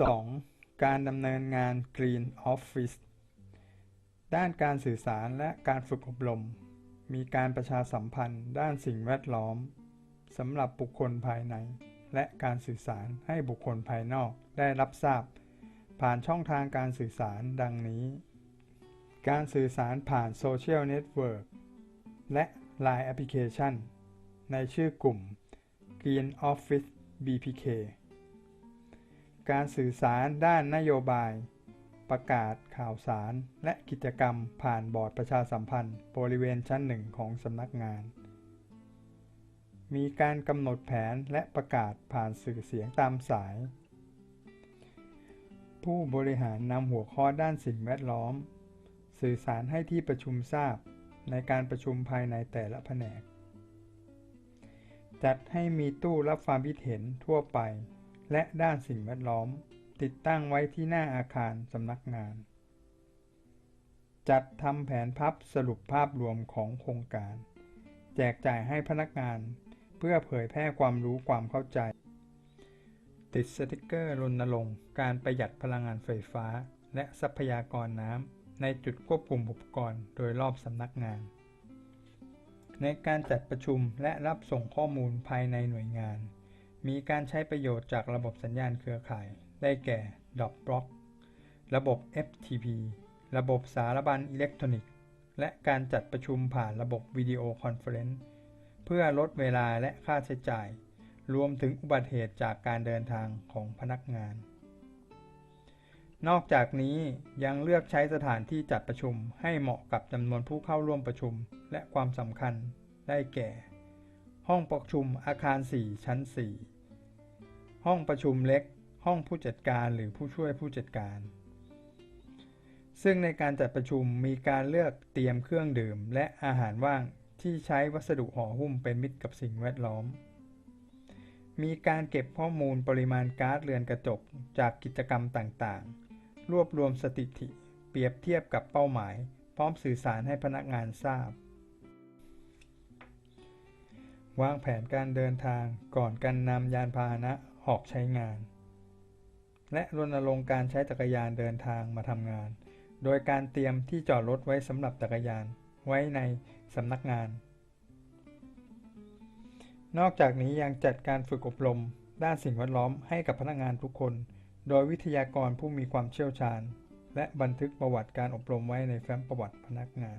2. การดำเนินงาน Green Office ด้านการสื่อสารและการฝึกอบรม มีการประชาสัมพันธ์ ด้านสิ่งแวดล้อมสำหรับบุคคลภายใน และการสื่อสารให้บุคคลภายนอกได้รับทราบ ผ่านช่องทางการสื่อสารดังนี้ การสื่อสารผ่านโซเชียลเน็ตเวิร์กและ Line Application ในชื่อกลุ่ม Green Office BPK การสื่อสารด้านนโยบาย ประกาศข่าวสาร และกิจกรรมผ่านบอร์ดประชาสัมพันธ์ บริเวณชั้นหนึ่งของสำนักงาน มีการกำหนดแผนและประกาศผ่านสื่อเสียงตามสาย ผู้บริหารนำหัวข้อด้านสิ่งแวดล้อม สื่อสารให้ที่ประชุมทราบในการประชุมภายในแต่ละแผนก จัดให้มีตู้รับความคิดเห็นทั่วไป และด้านสิ่งแวดล้อม ติดตั้งไว้ที่หน้าอาคารสำนักงาน จัดทำแผนพับสรุปภาพรวมของโครงการ แจกจ่ายให้พนักงาน เพื่อเผยแพร่ความรู้ความเข้าใจ ติดสติกเกอร์รณรงค์การประหยัดพลังงานไฟฟ้า และทรัพยากรน้ำในจุดควบคุมอุปกรณ์โดยรอบสำนักงาน ในการจัดประชุมและรับส่งข้อมูลภายในหน่วยงาน มีการใช้ประโยชน์จากระบบสัญญาณเครือข่าย ได้แก่ Dropbox ระบบ FTP ระบบสารบัญอิเล็กทรอนิกส์ และการจัดประชุมผ่านระบบวิดีโอคอนเฟอเรนซ์เพื่อลดเวลาและค่าใช้จ่าย รวมถึงอุบัติเหตุจากการเดินทางของพนักงาน นอกจากนี้ยังเลือกใช้สถานที่จัดประชุมให้เหมาะกับจำนวนผู้เข้าร่วมประชุมและความสำคัญ ได้แก่ ห้องประชุมอาคาร 4 ชั้น 4 ห้องประชุมเล็ก ห้องผู้จัดการหรือผู้ช่วยผู้จัดการ ซึ่งในการจัดประชุมมีการเลือกเตรียมเครื่องดื่ม และอาหารว่างที่ใช้วัสดุห่อหุ้มเป็นมิตรกับสิ่งแวดล้อม มีการเก็บข้อมูลปริมาณก๊าซเรือนกระจกจากกิจกรรมต่างๆ รวบรวมสถิติ เปรียบเทียบกับเป้าหมาย พร้อมสื่อสารให้พนักงานทราบ วางแผนการเดินทางก่อนการนำยานพาหนะ ออกใช้งาน และรณรงค์การใช้จักรยานเดินทางมาทำงาน โดยการเตรียมที่จอดรถไว้สำหรับจักรยานไว้ในสำนักงาน นอกจากนี้ยังจัดการฝึกอบรม ด้านสิ่งแวดล้อมให้กับพนักงานทุกคน โดยวิทยากรผู้มีความเชี่ยวชาญ และบันทึกประวัติการอบรมไว้ในแฟ้มประวัติพนักงาน